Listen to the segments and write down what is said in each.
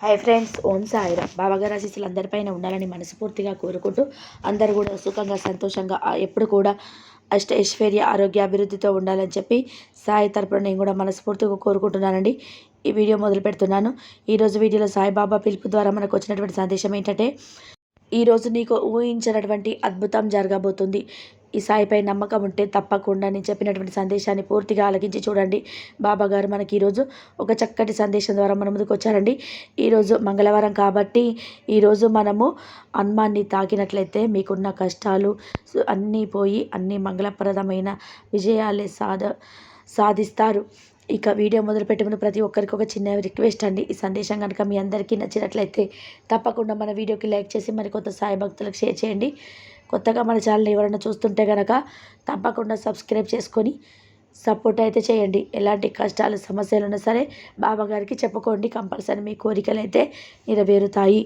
Hi friends ఓం సాయిరా బాబాగారు ఆశీస్సులు అందరిపైన ఉండాలని మనస్ఫూర్తిగా కోరుకుంటూ అందరూ కూడా సుఖంగా సంతోషంగా ఎప్పుడు కూడా అష్ట ఐశ్వర్య ఆరోగ్య అభివృద్ధితో ఉండాలని చెప్పి సాయి తరపున నేను కూడా మనస్ఫూర్తిగా కోరుకుంటున్నానండి. ఈ వీడియో మొదలు పెడుతున్నాను. ఈరోజు వీడియోలో సాయిబాబా పిలుపు ద్వారా మనకు వచ్చినటువంటి సందేశం ఏంటంటే ఈరోజు నీకు ఊహించినటువంటి అద్భుతం జరగబోతుంది. ఈ సాయిపై నమ్మకం ఉంటే తప్పకుండా నేను చెప్పినటువంటి సందేశాన్ని పూర్తిగా ఆలకించి చూడండి. బాబా గారు మనకి ఈరోజు ఒక చక్కటి సందేశం ద్వారా మన ముందుకు వచ్చారండి. ఈరోజు మంగళవారం కాబట్టి ఈరోజు మనము హనుమాన్ని తాకినట్లయితే మీకున్న కష్టాలు అన్నీ పోయి అన్ని మంగళప్రదమైన విజయాలే సాధ సాధిస్తారు. ఇక వీడియో మొదలుపెట్టే ముందు ప్రతి ఒక్కరికి ఒక చిన్న రిక్వెస్ట్ అండి. ఈ సందేశం కనుక మీ అందరికీ నచ్చినట్లయితే తప్పకుండా మన వీడియోకి లైక్ చేసి మరి కొత్త సాయి భక్తులకు షేర్ చేయండి. కొత్తగా మన ఛానల్ ఎవరైనా చూస్తుంటే కనుక తప్పకుండా సబ్స్క్రైబ్ చేసుకొని సపోర్ట్ అయితే చేయండి. ఎలాంటి కష్టాలు సమస్యలు ఉన్నా సరే బాబాగారికి చెప్పుకోండి. కంపల్సరీ మీ కోరికలు అయితే నెరవేరుతాయి.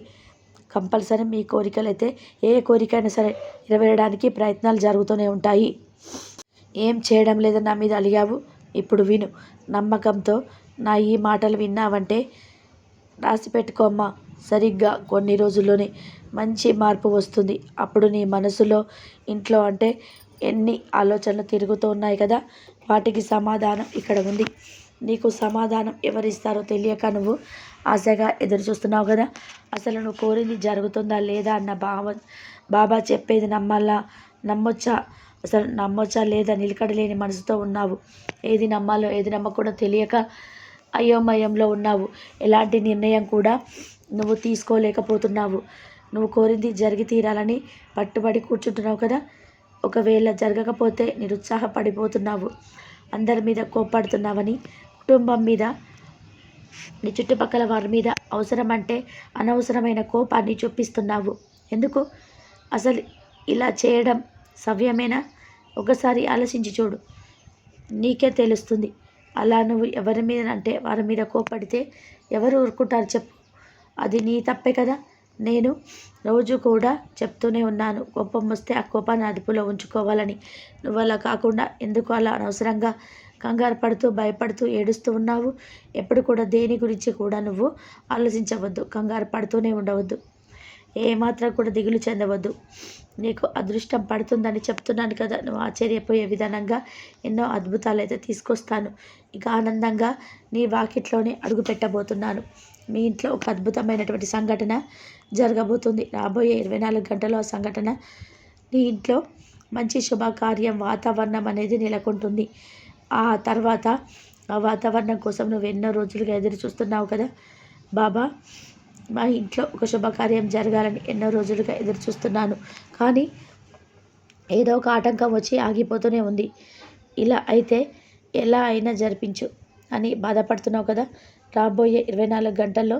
కంపల్సరీ మీ కోరికలు అయితే ఏ కోరికైనా సరే నెరవేరడానికి ప్రయత్నాలు జరుగుతూనే ఉంటాయి. ఏం చేయడం లేదని నా మీద అలిగావు? ఇప్పుడు విను. నమ్మకంతో నా ఈ మాటలు విన్నావంటే రాసి పెట్టుకోమ్మా సరిగ్గా కొన్ని రోజుల్లోనే మంచి మార్పు వస్తుంది. అప్పుడు నీ మనసులో ఇంట్లో అంటే ఎన్ని ఆలోచనలు తిరుగుతూ ఉన్నాయి కదా? వాటికి సమాధానం ఇక్కడ ఉంది. నీకు సమాధానం ఎవరిస్తారో తెలియక నువ్వు ఆశగా ఎదురు చూస్తున్నావు కదా? అసలు నువ్వు కోరింది జరుగుతుందా లేదా అన్న భావ బాబా చెప్పేది నమ్మాలా నమ్మొచ్చా? అసలు నమ్మొచ్చా లేదా? నిలకడలేని మనసుతో ఉన్నావు. ఏది నమ్మాలో ఏది నమ్మకూడదో తెలియక అయోమయంలో ఉన్నావు. ఎలాంటి నిర్ణయం కూడా నువ్వు తీసుకోలేకపోతున్నావు. నువ్వు కోరింది జరిగి తీరాలని పట్టుబడి కూర్చుంటున్నావు కదా? ఒకవేళ జరగకపోతే నిరుత్సాహపడిపోతున్నావు. అందరి మీద కోప్పడుతున్నావని కుటుంబం మీద నీ చుట్టుపక్కల వారి మీద అవసరమంటే అనవసరమైన కోపాన్ని చూపిస్తున్నావు. ఎందుకు? అసలు ఇలా చేయడం సవ్యమేనా? ఒకసారి ఆలోచించి చూడు. నీకే తెలుస్తుంది. అలా నువ్వు ఎవరి మీద అంటే వారి మీద కోపడితే ఎవరు ఊరుకుంటారు చెప్పు. అది నీ తప్పే కదా. నేను రోజు కూడా చెప్తూనే ఉన్నాను. కోపం వస్తే ఆ కోపాన్ని అదుపులో ఉంచుకోవాలని. నువ్వు అలా కాకుండా ఎందుకు అలా అనవసరంగా కంగారు పడుతూ భయపడుతూ ఏడుస్తూ ఉన్నావు? ఎప్పుడు కూడా దేని గురించి కూడా నువ్వు ఆలోచించవద్దు. కంగారు పడుతూనే ఉండవద్దు. ఏమాత్రం కూడా దిగులు చెందవద్దు. నీకు అదృష్టం పడుతుందని చెప్తున్నాను కదా. నువ్వు ఆశ్చర్యపోయే విధానంగా ఎన్నో అద్భుతాలు అయితే తీసుకొస్తాను. ఇక ఆనందంగా నీ వాకిట్లోనే అడుగు పెట్టబోతున్నాను. మీ ఇంట్లో ఒక అద్భుతమైనటువంటి సంఘటన జరగబోతుంది. రాబోయే ఇరవై నాలుగు గంటలు ఆ సంఘటన నీ ఇంట్లో మంచి శుభకార్యం వాతావరణం అనేది నెలకొంటుంది. ఆ తర్వాత ఆ వాతావరణం కోసం నువ్వు ఎన్నో రోజులుగా ఎదురు చూస్తున్నావు కదా. బాబా మా ఇంట్లో ఒక శుభకార్యం జరగాలని ఎన్నో రోజులుగా ఎదురు చూస్తున్నాను కానీ ఏదో ఒక ఆటంకం వచ్చి ఆగిపోతూనే ఉంది. ఇలా అయితే ఎలా అయినా జరిపించు అని బాధపడుతున్నావు కదా? రాబోయే ఇరవై నాలుగు గంటల్లో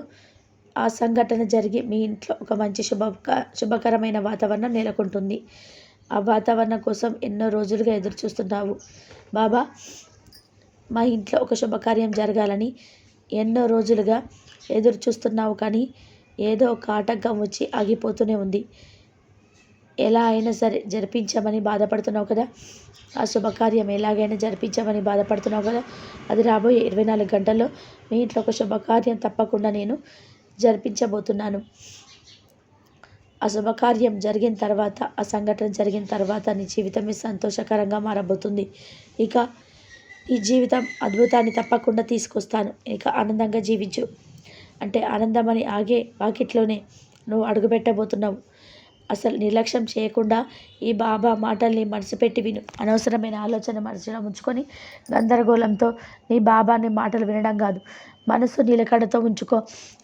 ఆ సంఘటన జరిగి మీ ఇంట్లో ఒక మంచి శుభ శుభకరమైన వాతావరణం నెలకొంటుంది. ఆ వాతావరణం కోసం ఎన్నో రోజులుగా ఎదురు చూస్తున్నావు బాబా మా ఇంట్లో ఒక శుభకార్యం జరగాలని ఎన్నో రోజులుగా ఎదురు చూస్తున్నావు కానీ ఏదో ఒక ఆటంకం వచ్చి ఆగిపోతూనే ఉంది. ఎలా అయినా సరే జరిపించమని బాధపడుతున్నావు కదా? ఆ శుభకార్యం ఎలాగైనా జరిపించమని బాధపడుతున్నావు కదా? అది రాబోయే ఇరవై నాలుగు గంటల్లో మీ ఇంట్లో ఒక శుభకార్యం తప్పకుండా నేను జరిపించబోతున్నాను. ఆ శుభకార్యం జరిగిన తర్వాత ఆ సంఘటన జరిగిన తర్వాత నీ జీవితమే సంతోషకరంగా మారబోతుంది. ఇక ఈ జీవితం అద్భుతాన్ని తప్పకుండా తీసుకొస్తాను. ఇక ఆనందంగా జీవించు. అంటే ఆనందం అని ఆగే వాకిట్లోనే నువ్వు అడుగుపెట్టబోతున్నావు. అసలు నిర్లక్ష్యం చేయకుండా ఈ బాబా మాటల్ని మనసు పెట్టి విను. అనవసరమైన ఆలోచన మనసులో ఉంచుకొని గందరగోళంతో నీ బాబాని మాటలు వినడం కాదు. మనసు నిలకడతో ఉంచుకో.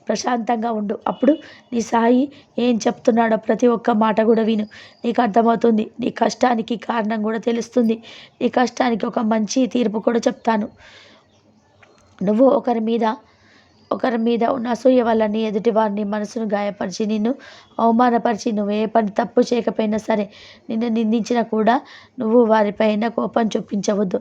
ప్రశాంతంగా ఉండు. అప్పుడు నీ సాయి ఏం చెప్తున్నాడో ప్రతి ఒక్క మాట కూడా విను. నీకు అర్థమవుతుంది. నీ కష్టానికి కారణం కూడా తెలుస్తుంది. నీ కష్టానికి ఒక మంచి తీర్పు కూడా చెప్తాను. నువ్వు ఒకరి మీద ఒకరి మీద ఉన్న అసూయ వల్లని ఎదుటి వారిని మనసును గాయపరిచి నిన్ను అవమానపరిచి నువ్వు ఏ పని తప్పు చేయకపోయినా సరే నిన్ను నిందించినా కూడా నువ్వు వారిపైన కోపం చూపించవద్దు.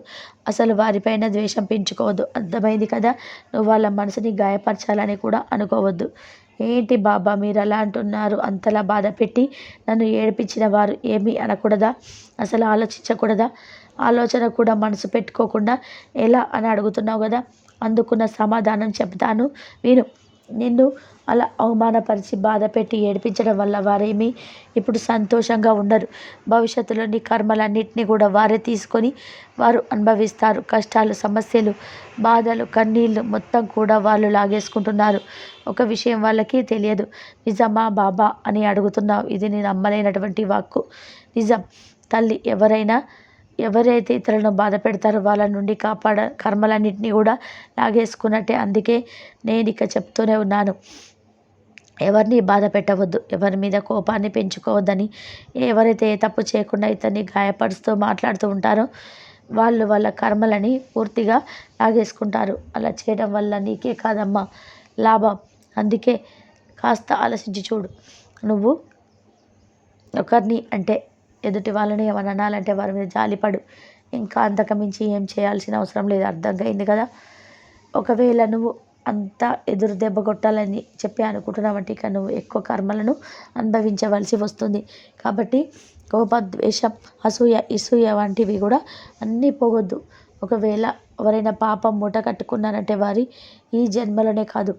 అసలు వారిపైన ద్వేషం పెంచుకోవద్దు. అర్థమైంది కదా? నువ్వు వాళ్ళ మనసుని గాయపరచాలని కూడా అనుకోవద్దు. ఏంటి బాబా మీరు అలా అంటున్నారు? అంతలా బాధ పెట్టి నన్ను ఏడిపించిన వారు ఏమీ అనకూడదా? అసలు ఆలోచించకూడదా? ఆలోచన కూడా మనసు పెట్టుకోకుండా ఎలా అని అడుగుతున్నావు కదా? అందుకున్న సమాధానం చెప్తాను విను నిన్ను అలా అవమానపరిచి బాధపెట్టి ఏడిపించడం వల్ల వారేమీ ఇప్పుడు సంతోషంగా ఉండరు. భవిష్యత్తులో నీ కర్మలన్నింటినీ కూడా వారే తీసుకొని వారు అనుభవిస్తారు. కష్టాలు సమస్యలు బాధలు కన్నీళ్ళు మొత్తం కూడా వాళ్ళు లాగేసుకుంటున్నారు. ఒక విషయం వాళ్ళకి తెలియదు. నిజమా బాబా అని అడుగుతున్నావు. ఇది నేను నమ్మలేనటువంటి వాక్కు. నిజం. తల్లి ఎవరైనా ఎవరైతే ఇతరులను బాధ పెడతారో వాళ్ళ నుండి కాపాడ కర్మలన్నింటినీ కూడా లాగేసుకున్నట్టే అందుకే నేను ఇక చెప్తూనే ఉన్నాను. ఎవరిని బాధ పెట్టవద్దు ఎవరి మీద కోపాన్ని పెంచుకోవద్దని. ఎవరైతే ఏ తప్పు చేయకుండా ఇతన్ని గాయపరుస్తూ మాట్లాడుతూ ఉంటారో వాళ్ళు వాళ్ళ కర్మలని పూర్తిగా లాగేసుకుంటారు. అలా చేయడం వల్ల నీకే కాదమ్మా లాభం. అందుకే కాస్త ఆలోచించి చూడు. నువ్వు ఒకరిని అంటే ఎదుటి వాళ్ళని ఏమైనా అనాలంటే వారి మీద జాలిపడు ఇంకా అంతకుమించి ఏం చేయాల్సిన అవసరం లేదు. అర్థమైంది కదా? ఒకవేళ నువ్వు అంత ఎదురు దెబ్బ కొట్టాలని చెప్పి అనుకుంటున్నావంటే ఇక నువ్వు ఎక్కువ కర్మలను అనుభవించవలసి వస్తుంది. కాబట్టి కోపద్వేషం అసూయ ఇసూయ వంటివి కూడా అన్నీ పోగొద్దు. ఒకవేళ ఎవరైనా పాపం మూట కట్టుకున్నారంటే వారి ఈ జన్మలోనే కాదు.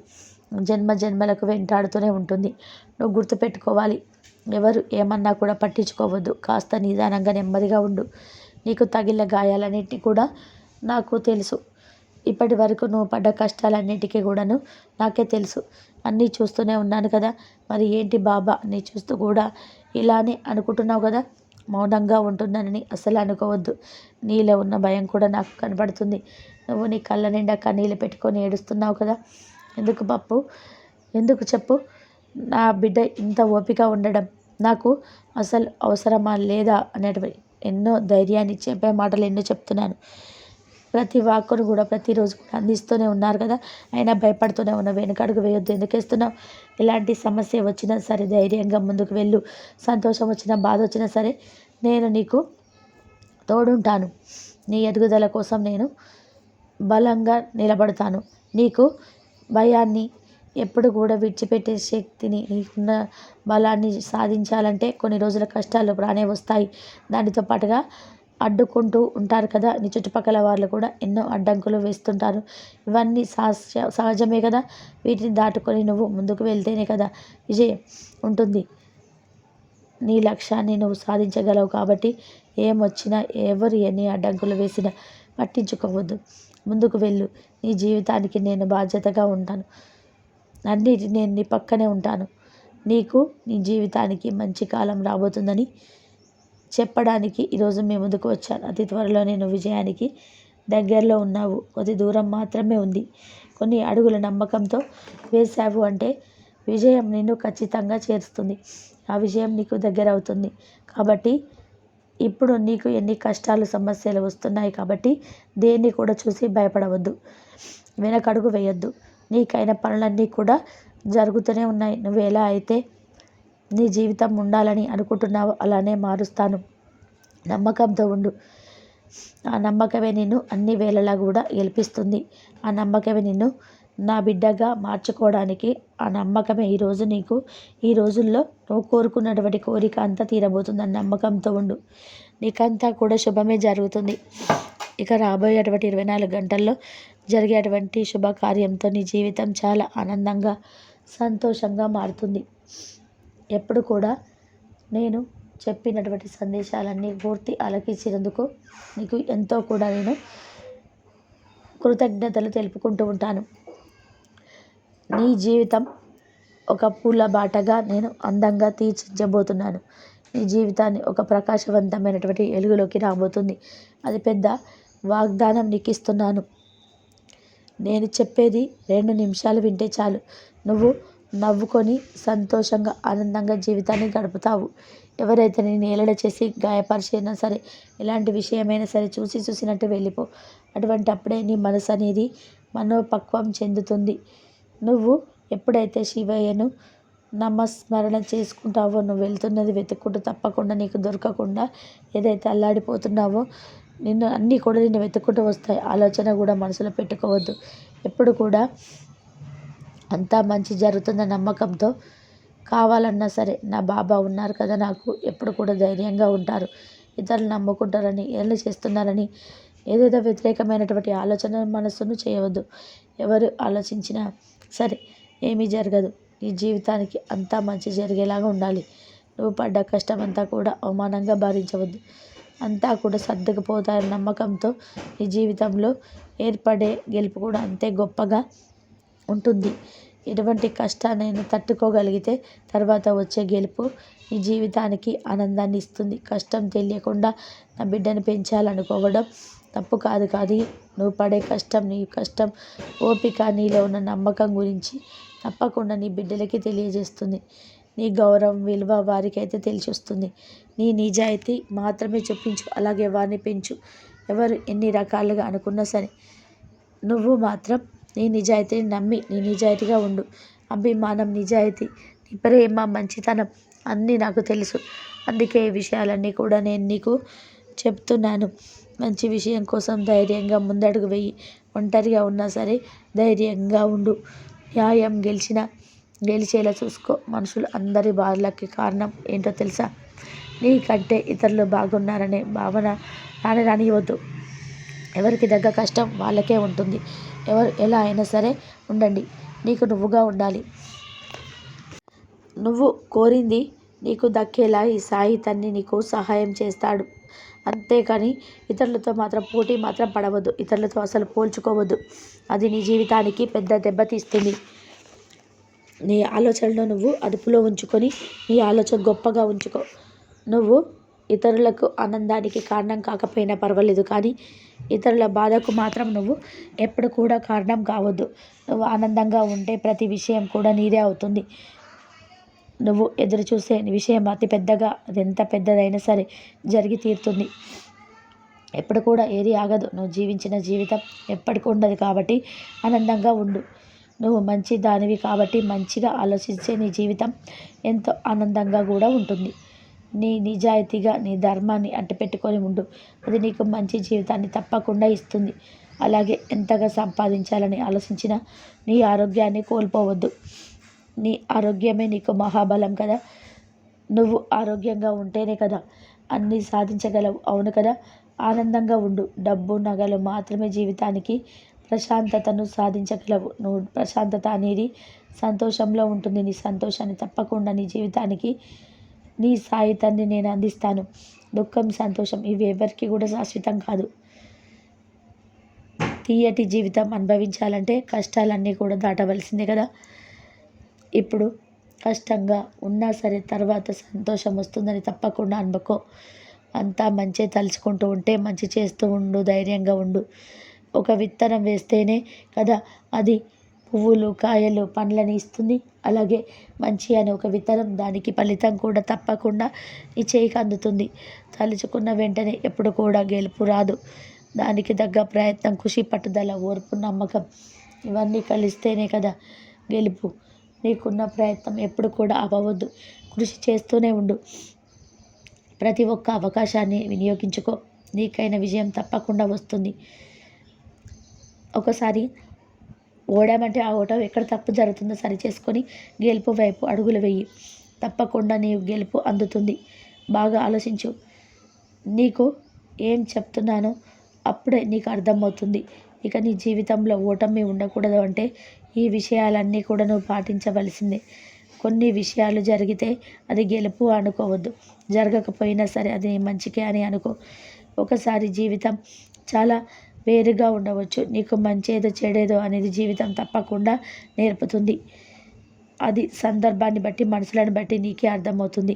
జన్మ జన్మలకు వెంటాడుతూనే ఉంటుంది. నువ్వు గుర్తుపెట్టుకోవాలి. ఎవరు ఏమన్నా కూడా పట్టించుకోవద్దు. కాస్త నిదానంగా నెమ్మదిగా ఉండు. నీకు తగిలిన గాయాలన్నిటినీ కూడా నాకు తెలుసు. ఇప్పటి వరకు నువ్వు పడ్డ కష్టాలన్నిటికీ కూడాను నాకే తెలుసు. అన్నీ చూస్తూనే ఉన్నాను కదా. మరి ఏంటి బాబా? నీ చూస్తూ కూడా ఇలానే అనుకుంటున్నావు కదా? మౌనంగా ఉంటున్నానని అసలు అనుకోవద్దు. నీలో ఉన్న భయం కూడా నాకు కనబడుతుంది నువ్వు నీ కళ్ళ నిండా కన్నీళ్ళు పెట్టుకొని ఏడుస్తున్నావు కదా. ఎందుకు పప్పు ఎందుకు చెప్పు? నా బిడ్డ ఇంత ఓపిక ఉండడం నాకు అసలు అవసరమా లేదా అనేటివి ఎన్నో ధైర్యాన్ని చెప్పే మాటలు ఎన్నో చెప్తున్నాను. ప్రతి వాక్కును కూడా ప్రతిరోజు కూడా అందిస్తూనే ఉన్నారు కదా? అయినా భయపడుతూనే ఉన్నావు వెనకడుగు వేయొద్దు. ఎందుకు వేస్తున్నావు ఎలాంటి సమస్య వచ్చినా సరే ధైర్యంగా ముందుకు వెళ్ళు. సంతోషం వచ్చినా బాధ వచ్చినా సరే నేను నీకు తోడుంటాను. నీ ఎదుగుదల కోసం నేను బలంగా నిలబడతాను. నీకు భయాన్ని ఎప్పుడు కూడా విడిచిపెట్టే శక్తిని నీకున్న బలాన్ని సాధించాలంటే కొన్ని రోజుల కష్టాలు రానే వస్తాయి. దానితో పాటుగా అడ్డుకుంటూ ఉంటారు కదా నీ చుట్టుపక్కల వాళ్ళు కూడా ఎన్నో అడ్డంకులు వేస్తుంటారు. ఇవన్నీ సహజ సహజమే కదా వీటిని దాటుకొని నువ్వు ముందుకు వెళ్తేనే కదా విజయం ఉంటుంది. నీ లక్ష్యాన్ని నువ్వు సాధించగలవు కాబట్టి ఏమొచ్చినా ఎవరు ఎన్ని అడ్డంకులు వేసినా పట్టించుకోవద్దు. ముందుకు వెళ్ళు. నీ జీవితానికి నేను బాధ్యతగా ఉంటాను. అన్నిటి నేను నీ పక్కనే ఉంటాను. నీకు నీ జీవితానికి మంచి కాలం రాబోతుందని చెప్పడానికి ఈరోజు మీ ముందుకు వచ్చాను. అతి త్వరలో నేను విజయానికి దగ్గరలో ఉన్నావు. కొద్ది దూరం మాత్రమే ఉంది. కొన్ని అడుగుల నమ్మకంతో వేశావు అంటే విజయం నిన్ను ఖచ్చితంగా చేరుస్తుంది. ఆ విజయం నీకు దగ్గర అవుతుంది కాబట్టి ఇప్పుడు నీకు ఎన్ని కష్టాలు సమస్యలు వస్తున్నాయి కాబట్టి దేన్ని కూడా చూసి భయపడవద్దు. వెనకడుగు వేయొద్దు. నీకైన పనులన్నీ కూడా జరుగుతూనే ఉన్నాయి. నువ్వు ఎలా అయితే నీ జీవితం ఉండాలని అనుకుంటున్నావో అలానే మారుస్తాను. నమ్మకంతో ఉండు. ఆ నమ్మకమే నిన్ను అన్ని వేళలా కూడా గెలిపిస్తుంది. ఆ నమ్మకమే నిన్ను నా బిడ్డగా మార్చుకోవడానికి ఆ నమ్మకమే ఈరోజు నీకు. ఈ రోజుల్లో నువ్వు కోరుకున్నటువంటి కోరిక అంతా తీరబోతుంది ఆ నమ్మకంతో ఉండు. నీకంతా కూడా శుభమే జరుగుతుంది. ఇక రాబోయేటువంటి ఇరవై నాలుగు గంటల్లో జరిగేటువంటి శుభకార్యంతో నీ జీవితం చాలా ఆనందంగా సంతోషంగా మారుతుంది. ఎప్పుడు కూడా నేను చెప్పినటువంటి సందేశాలన్నీ పూర్తి ఆలకించినందుకు నీకు ఎంతో కూడా నేను కృతజ్ఞతలు తెలుపుకుంటూ ఉంటాను. నీ జీవితం ఒక పూల బాటగా నేను అందంగా తీర్చిదిద్దబోతున్నాను. నీ జీవితాన్ని ఒక ప్రకాశవంతమైనటువంటి వెలుగులోకి రాబోతుంది. అది పెద్ద వాగ్దానం నీకు ఇస్తున్నాను నేను చెప్పేది రెండు నిమిషాలు వింటే చాలు. నువ్వు నవ్వుకొని సంతోషంగా ఆనందంగా జీవితాన్ని గడుపుతావు. ఎవరైతే నేను ఏలడ చేసి గాయపరిచైనా సరే ఎలాంటి విషయమైనా సరే చూసి చూసినట్టు వెళ్ళిపో. అటువంటి అప్పుడే నీ మనసు అనేది మనోపక్వం చెందుతుంది. నువ్వు ఎప్పుడైతే శివయ్యను నామస్మరణ చేసుకుంటావో నువ్వు వెళ్తున్నది వెతుక్కుంటూ తప్పకుండా నీకు దొరకకుండా ఏదైతే అల్లాడిపోతున్నావో నిన్ను అన్నీ కూడా నిన్ను వెతుక్కుంటూ వస్తాయి. ఆలోచన కూడా మనసులో పెట్టుకోవద్దు. ఎప్పుడు కూడా అంతా మంచి జరుగుతున్న నమ్మకంతో కావాలన్నా సరే నా బాబా ఉన్నారు కదా నాకు ఎప్పుడు కూడా ధైర్యంగా ఉంటారు. ఇతరులు నమ్ముకుంటారని ఏళ్ళు చేస్తున్నారని ఏదేదో వ్యతిరేకమైనటువంటి ఆలోచన మనస్సును చేయవద్దు. ఎవరు ఆలోచించినా సరే ఏమీ జరగదు. నీ జీవితానికి అంతా మంచి జరిగేలాగా ఉండాలి. నువ్వు పడ్డ కష్టం అంతా కూడా అవమానంగా భావించవద్దు. అంతా కూడా సర్దుకుపోతాయన్న నమ్మకంతో నీ జీవితంలో ఏర్పడే గెలుపు కూడా అంతే గొప్పగా ఉంటుంది. ఎటువంటి కష్టాన్ని తట్టుకోగలిగితే తర్వాత వచ్చే గెలుపు నీ జీవితానికి ఆనందాన్ని ఇస్తుంది. కష్టం తెలియకుండా నా బిడ్డను పెంచాలనుకోవడం తప్పు కాదు కానీ నువ్వు పడే కష్టం నీ కష్టం ఓపిక నీలో ఉన్న నమ్మకం గురించి తప్పకుండా నీ బిడ్డలకి తెలియజేస్తుంది. నీ గౌరవం విలువ వారికైతే తెలిసి వస్తుంది నీ నిజాయితీ మాత్రమే చూపించు అలాగే వారిని పెంచు. ఎవరు ఎన్ని రకాలుగా అనుకున్నా సరే నువ్వు మాత్రం నీ నిజాయితీని నమ్మి నీ నిజాయితీగా ఉండు. అభిమానం నిజాయితీ నీ ప్రేమ మంచితనం అన్నీ నాకు తెలుసు. అందుకే ఈ విషయాలన్నీ కూడా నేను నీకు చెప్తున్నాను. మంచి విషయం కోసం ధైర్యంగా ముందడుగు వెయ్యి ఒంటరిగా ఉన్నా సరే ధైర్యంగా ఉండు. న్యాయం గెలిచిన గెలిచేలా చూసుకో. మనుషులు అందరి బాధలకి కారణం ఏంటో తెలుసా? నీకంటే ఇతరులు బాగున్నారనే భావన రాని రానివ్వద్దు. ఎవరికి తగ్గ కష్టం వాళ్ళకే ఉంటుంది. ఎవరు ఎలా అయినా సరే ఉండండి. నీకు నువ్వుగా ఉండాలి. నువ్వు కోరింది నీకు దక్కేలా ఈ సాయి తన్ని నీకు సహాయం చేస్తాడు. అంతేకాని ఇతరులతో మాత్రం పోటీ మాత్రం పడవద్దు. ఇతరులతో అసలు పోల్చుకోవద్దు. అది నీ జీవితానికి పెద్ద దెబ్బతీస్తుంది నీ ఆలోచనలు నువ్వు అదుపులో ఉంచుకొని నీ ఆలోచన గొప్పగా ఉంచుకో. నువ్వు ఇతరులకు ఆనందానికి కారణం కాకపోయినా పర్వాలేదు. కానీ ఇతరుల బాధకు మాత్రం నువ్వు ఎప్పుడు కూడా కారణం కావద్దు. నువ్వు ఆనందంగా ఉంటే ప్రతి విషయం కూడా నీదే అవుతుంది. నువ్వు ఎదురు చూసే విషయం అతి పెద్దగా అది ఎంత పెద్దదైనా సరే జరిగి తీరుతుంది. ఎప్పుడు కూడా ఏది ఆగదు. నువ్వు జీవించిన జీవితం ఎప్పటికీ ఉండదు కాబట్టి ఆనందంగా ఉండు. నువ్వు మంచి దానివి కాబట్టి మంచిగా ఆలోచించే నీ జీవితం ఎంతో ఆనందంగా కూడా ఉంటుంది. నీ నిజాయితీగా నీ ధర్మాన్ని అంటపెట్టుకొని ఉండు. అది నీకు మంచి జీవితాన్ని తప్పకుండా ఇస్తుంది. అలాగే ఎంతగా సంపాదించాలని ఆలోచించిన నీ ఆరోగ్యాన్ని కోల్పోవద్దు. నీ ఆరోగ్యమే నీకు మహాబలం కదా. నువ్వు ఆరోగ్యంగా ఉంటేనే కదా అన్నీ సాధించగలవు. అవును కదా? ఆనందంగా ఉండు. డబ్బు నగలు మాత్రమే జీవితానికి ప్రశాంతతను సాధించగలవు. నువ్వు ప్రశాంతత అనేది సంతోషంలో ఉంటుంది. నీ సంతోషాన్ని తప్పకుండా నీ జీవితానికి నీ సాయితాన్ని నేను అందిస్తాను. దుఃఖం సంతోషం ఇవి ఎవరికి కూడా శాశ్వతం కాదు. తీయటి జీవితం అనుభవించాలంటే కష్టాలన్నీ కూడా దాటవలసిందే కదా. ఇప్పుడు కష్టంగా ఉన్నా సరే తర్వాత సంతోషం వస్తుందని తప్పకుండా అనుకో అంతా మంచి తలుచుకుంటూ ఉంటే మంచి చేస్తూ ఉండు ధైర్యంగా ఉండు. ఒక విత్తనం వేస్తేనే కదా అది పువ్వులు కాయలు పండ్లని ఇస్తుంది. అలాగే మంచి అని ఒక విత్తనం దానికి ఫలితం కూడా తప్పకుండా నీ చేయికి అందుతుంది. తలుచుకున్న వెంటనే ఎప్పుడు కూడా గెలుపు రాదు. దానికి తగ్గ ప్రయత్నం కృషి పట్టుదల ఓర్పు నమ్మకం ఇవన్నీ కలిస్తేనే కదా గెలుపు. నీకున్న ప్రయత్నం ఎప్పుడు కూడా అవ్వద్దు కృషి చేస్తూనే ఉండు. ప్రతి ఒక్క అవకాశాన్ని వినియోగించుకో. నీకైన విజయం తప్పకుండా వస్తుంది. ఒకసారి ఓడామంటే ఆ ఓటం ఎక్కడ తప్పు జరుగుతుందో సరి చేసుకొని గెలుపు వైపు అడుగులు వెయ్యి తప్పకుండా నీ గెలుపు అందుతుంది. బాగా ఆలోచించు. నీకు ఏం చెప్తున్నానో అప్పుడే నీకు అర్థమవుతుంది. ఇక నీ జీవితంలో ఓటమి ఉండకూడదు అంటే ఈ విషయాలన్నీ కూడా నువ్వు పాటించవలసిందే. కొన్ని విషయాలు జరిగితే అది గెలుపు అనుకోవద్దు. జరగకపోయినా సరే అది మంచికే అని అనుకో. ఒకసారి జీవితం చాలా వేరుగా ఉండవచ్చు. నీకు మంచేదో చెడేదో అనేది జీవితం తప్పకుండా నేర్పుతుంది. అది సందర్భాన్ని బట్టి మనుషులను బట్టి నీకే అర్థమవుతుంది.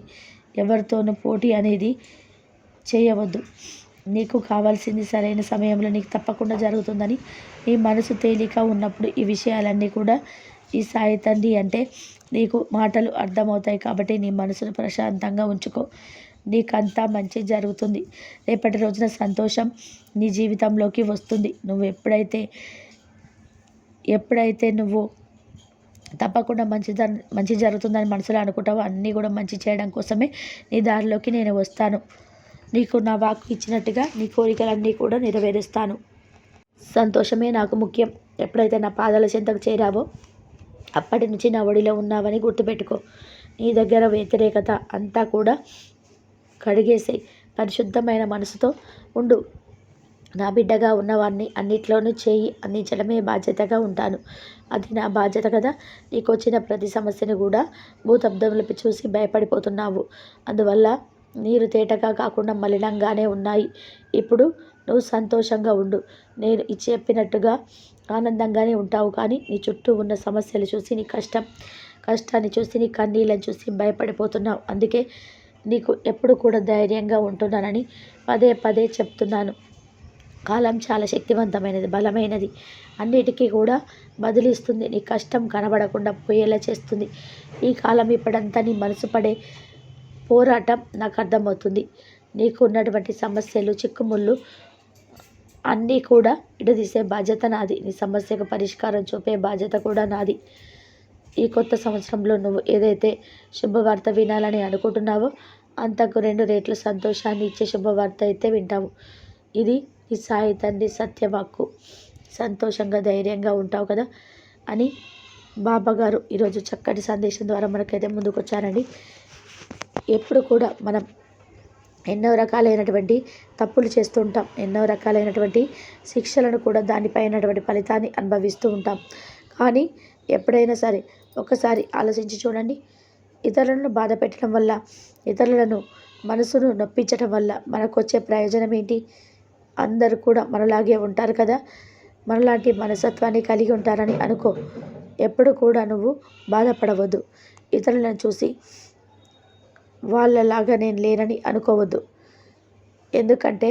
ఎవరితోనూ పోటీ అనేది చేయవద్దు. నీకు కావాల్సింది సరైన సమయంలో నీకు తప్పకుండా జరుగుతుందని నీ మనసు తేలిక ఉన్నప్పుడు ఈ విషయాలన్నీ కూడా ఈ సాయి తండ్రి అంటే నీకు మాటలు అర్థమవుతాయి కాబట్టి నీ మనసును ప్రశాంతంగా ఉంచుకో. నీకంతా మంచి జరుగుతుంది. రేపటి రోజున సంతోషం నీ జీవితంలోకి వస్తుంది. నువ్వు ఎప్పుడైతే ఎప్పుడైతే నువ్వు తప్పకుండా మంచి మంచి జరుగుతుందని మనసులో అనుకుంటావో అన్నీ కూడా మంచి చేయడం కోసమే నీ దారిలోకి నేను వస్తాను. నీకు నా వాక్ ఇచ్చినట్టుగా నీ కోరికలన్నీ కూడా నెరవేరుస్తాను. సంతోషమే నాకు ముఖ్యం. ఎప్పుడైతే నా పాదాల చెంతకు చేరావో అప్పటి నుంచి నా ఒడిలో ఉన్నావని గుర్తుపెట్టుకో. నీ దగ్గర వ్యతిరేకత అంతా కూడా కడిగేసే పరిశుద్ధమైన మనసుతో ఉండు. నా బిడ్డగా ఉన్నవాడిని అన్నిట్లోనూ చేయి అందించడమే బాధ్యతగా ఉంటాను. అది నా బాధ్యత కదా. నీకు వచ్చిన ప్రతి సమస్యను కూడా భూతబ్దములపై చూసి భయపడిపోతున్నావు. అందువల్ల నీరు తేటగా కాకుండా మలినంగానే ఉన్నాయి. ఇప్పుడు నువ్వు సంతోషంగా ఉండు. నేను ఇది చెప్పినట్టుగా ఆనందంగానే ఉంటావు కానీ నీ చుట్టూ ఉన్న సమస్యలు చూసి నీ కష్టం కష్టాన్ని చూసి నీ కన్నీళ్ళని చూసి భయపడిపోతున్నావు. అందుకే నీకు ఎప్పుడు కూడా ధైర్యంగా ఉంటున్నానని పదే పదే చెప్తున్నాను. కాలం చాలా శక్తివంతమైనది బలమైనది. అన్నిటికీ కూడా బదిలిస్తుంది. నీ కష్టం కనబడకుండా పోయేలా చేస్తుంది. ఈ కాలం ఇప్పుడంతా నీ మనసు పడే పోరాటం నాకు అర్థమవుతుంది. నీకు ఉన్నటువంటి సమస్యలు చిక్కుముళ్ళు అన్నీ కూడా విడదీసే బాధ్యత నాది. నీ సమస్యకు పరిష్కారం చూపే బాధ్యత కూడా నాది. ఈ కొత్త సంవత్సరంలో నువ్వు ఏదైతే శుభవార్త వినాలని అనుకుంటున్నావో అంతకు రెండు రేట్లు సంతోషాన్ని ఇచ్చే శుభవార్త అయితే వింటావు. ఇది ఈ సాయి తండ్రి సత్యవాక్కు. సంతోషంగా ధైర్యంగా ఉంటావు కదా అని బాబా గారు ఈరోజు చక్కటి సందేశం ద్వారా మనకైతే ముందుకు వచ్చారండి ఎప్పుడు కూడా మనం ఎన్నో రకాలైనటువంటి తప్పులు చేస్తూ ఉంటాం. ఎన్నో రకాలైనటువంటి శిక్షలను కూడా దానిపైనటువంటి ఫలితాన్ని అనుభవిస్తూ ఉంటాం. కానీ ఎప్పుడైనా సరే ఒకసారి ఆలోచించి చూడండి. ఇతరులను బాధ పెట్టడం వల్ల ఇతరులను మనసును నొప్పించడం వల్ల మనకు వచ్చే ప్రయోజనం ఏంటి? అందరూ కూడా మనలాగే ఉంటారు కదా. మనలాంటి మనసత్వాన్ని కలిగి ఉంటారని అనుకో. ఎప్పుడు కూడా నువ్వు బాధపడవద్దు. ఇతరులను చూసి వాళ్ళలాగా నేను లేనని అనుకోవద్దు. ఎందుకంటే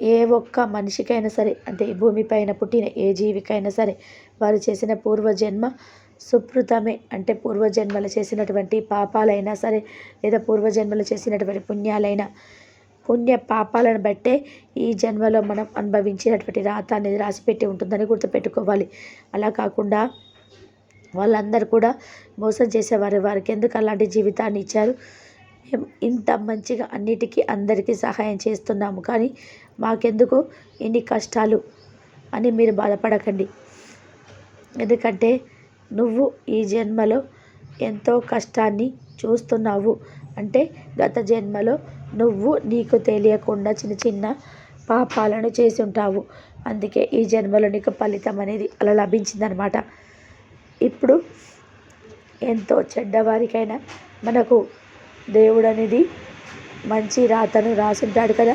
ఏ ఒక్క మనిషికైనా సరే అంటే భూమిపైన పుట్టిన ఏ జీవికైనా సరే వారు చేసిన పూర్వజన్మ సుకృతమే. అంటే పూర్వజన్మలు చేసినటువంటి పాపాలైనా సరే లేదా పూర్వజన్మలు చేసినటువంటి పుణ్యాలైనా పుణ్య పాపాలను బట్టే ఈ జన్మలో మనం అనుభవించినటువంటి రాత అనేది రాసిపెట్టి ఉంటుందని గుర్తుపెట్టుకోవాలి. అలా కాకుండా వాళ్ళందరూ కూడా మోసం చేసేవారు. వారికి ఎందుకు అలాంటి జీవితాన్ని ఇచ్చారు? మేము ఇంత మంచిగా అన్నిటికీ అందరికీ సహాయం చేస్తున్నాము. కానీ మాకెందుకు ఇన్ని కష్టాలు అని మీరు బాధపడకండి. ఎందుకంటే నువ్వు ఈ జన్మలో ఎంతో కష్టాన్ని చూస్తున్నావు. అంటే గత జన్మలో నువ్వు నీకు తెలియకుండా చిన్న చిన్న పాపాలను చేసి ఉంటావు. అందుకే ఈ జన్మలో నీకు ఫలితం అనేది అలా లభించిందనమాట. ఇప్పుడు ఎంతో చెడ్డవారికైనా మనకు దేవుడు అనేది మంచి రాతను రాసుంటాడు కదా.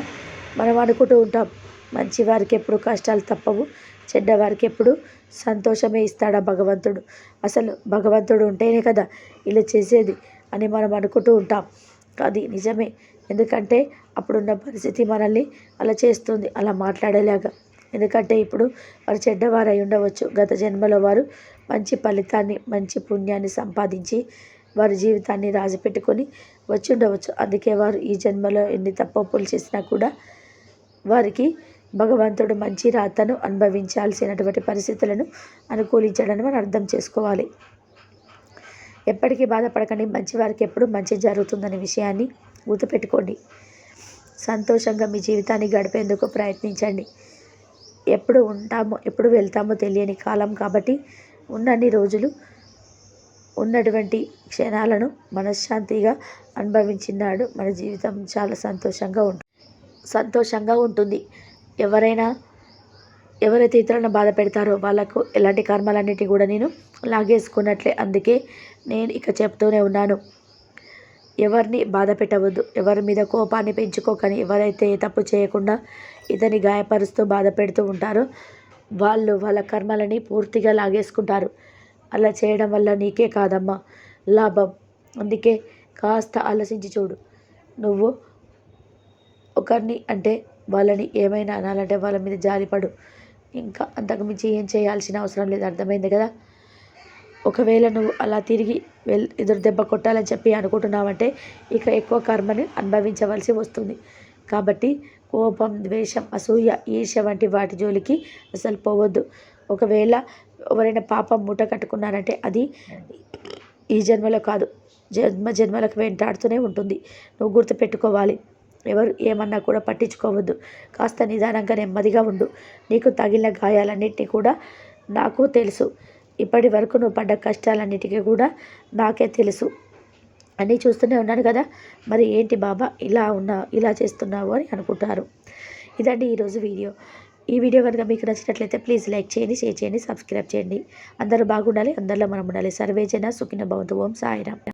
మనం అనుకుంటూ ఉంటాం మంచి వారికి ఎప్పుడు కష్టాలు తప్పవు చెడ్డవారికి ఎప్పుడు సంతోషమే ఇస్తాడా భగవంతుడు. అసలు భగవంతుడు ఉంటేనే కదా ఇలా చేసేది అని మనం అనుకుంటూ ఉంటాం. అది నిజమే. ఎందుకంటే అప్పుడున్న పరిస్థితి మనల్ని అలా చేస్తుంది అలా మాట్లాడేలాగా. ఎందుకంటే ఇప్పుడు వారు చెడ్డవారు అయి ఉండవచ్చు. గత జన్మలో వారు మంచి ఫలితాన్ని మంచి పుణ్యాన్ని సంపాదించి వారి జీవితాన్ని రాజపెట్టుకొని వచ్చి ఉండవచ్చు అందుకే వారు ఈ జన్మలో ఎన్ని తప్పప్పులు చేసినా కూడా వారికి భగవంతుడు మంచి రాతను అనుభవించాల్సినటువంటి పరిస్థితులను అనుకూలించడని మనం అర్థం చేసుకోవాలి. ఎప్పటికీ బాధపడకండి. మంచి వారికి ఎప్పుడు మంచి జరుగుతుందనే విషయాన్ని గుర్తుపెట్టుకోండి. సంతోషంగా మీ జీవితాన్ని గడిపేందుకు ప్రయత్నించండి. ఎప్పుడు ఉంటామో ఎప్పుడు వెళ్తామో తెలియని కాలం కాబట్టి ఉన్నన్ని రోజులు ఉన్నటువంటి క్షణాలను మనశ్శాంతిగా అనుభవించినాడు. మన జీవితం చాలా సంతోషంగా ఉంటుంది సంతోషంగా ఉంటుంది. ఎవరైనా ఎవరైతే ఇతరులను బాధ పెడతారో వాళ్ళకు ఎలాంటి కర్మలన్నిటి కూడా నేను లాగేసుకున్నట్లే. అందుకే నేను ఇక చెప్తూనే ఉన్నాను. ఎవరిని బాధ పెట్టవద్దు. ఎవరి మీద కోపాన్ని పెంచుకోకని ఎవరైతే తప్పు చేయకుండా ఇతని గాయపరుస్తూ బాధ పెడుతూ ఉంటారో వాళ్ళు వాళ్ళ కర్మలని పూర్తిగా లాగేసుకుంటారు. అలా చేయడం వల్ల నీకే కాదమ్మా లాభం. అందుకే కాస్త ఆలోచించి చూడు. నువ్వు ఒకరిని అంటే వాళ్ళని ఏమైనా అనాలంటే వాళ్ళ మీద జాలిపడు. ఇంకా అంతకుమించి ఏం చేయాల్సిన అవసరం లేదు అర్థమైంది కదా? ఒకవేళ నువ్వు అలా తిరిగి వెల్ ఎదురు దెబ్బ కొట్టాలని చెప్పి అనుకుంటున్నావంటే ఇక ఎక్కువ కర్మని అనుభవించవలసి వస్తుంది. కాబట్టి కోపం ద్వేషం అసూయ ఈర్ష వంటి వాటి జోలికి అసలు పోవద్దు. ఒకవేళ ఎవరైనా పాపం మూట కట్టుకున్నారంటే అది ఈ జన్మలో కాదు. జన్మ జన్మలకు వెంటాడుతూనే ఉంటుంది. నువ్వు గుర్తుపెట్టుకోవాలి. ఎవరు ఏమన్నా కూడా పట్టించుకోవద్దు. కాస్త నిదానంగా నెమ్మదిగా ఉండు. నీకు తగిలిన గాయాలన్నింటినీ కూడా నాకు తెలుసు. ఇప్పటి వరకు నువ్వు పడ్డ కష్టాలన్నిటికీ కూడా నాకే తెలుసు. అన్నీ చూస్తూనే ఉన్నాను కదా. మరి ఏంటి బాబా ఇలా ఉన్నా ఇలా చేస్తున్నావు అని అనుకుంటారు. ఇదండి ఈరోజు వీడియో. ఈ వీడియో కనుక మీకు నచ్చినట్లయితే ప్లీజ్ లైక్ చేయండి షేర్ చేయండి సబ్స్క్రైబ్ చేయండి. అందరూ బాగుండాలి అందరిలో మనం ఉండాలి. సర్వేజన సుఖిన భవంతు. ఓం సాయిరామ్.